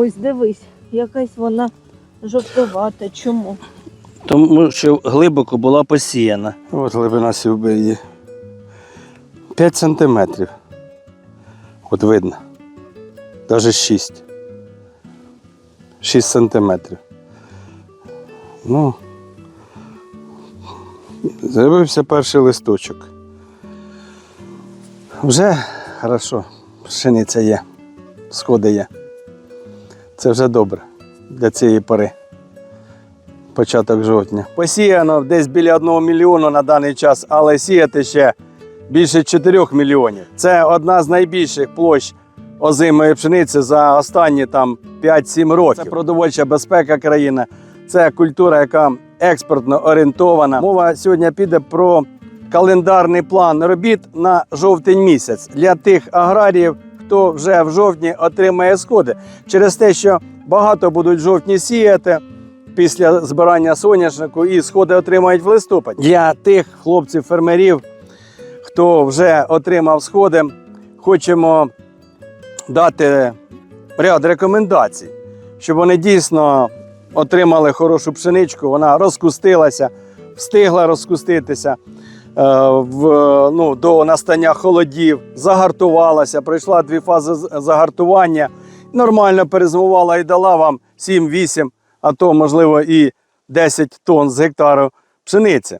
Ось дивись, якась вона жовтувата. Чому? Тому що глибоко була посіяна. От глибина сівби її. 5 сантиметрів. От видно. Навіть 6. 6 сантиметрів. Ну, з'явився перший листочок. Вже хорошо, пшениця є, сходи є. Це вже добре для цієї пори. Початок жовтня. Посіяно десь біля 1 мільйону на даний час, але сіяти ще більше 4 мільйонів. Це одна з найбільших площ озимої пшениці за останні там 5-7 років. Це продовольча безпека країни. Це культура, яка експортно орієнтована. Мова сьогодні піде про календарний план робіт на жовтень місяць для тих аграріїв, хто вже в жовтні отримає сходи. Через те, що багато будуть жовтні сіяти після збирання соняшнику і сходи отримають в листопаді. Для тих хлопців-фермерів, хто вже отримав сходи, хочемо дати ряд рекомендацій, щоб вони дійсно отримали хорошу пшеничку, вона розкустилася, встигла розкуститися. Е, В, ну, до настання холодів, загартувалася, пройшла дві фази загартування, нормально перезимувала і дала вам 7-8, а то, можливо, і 10 тонн з гектару пшениці.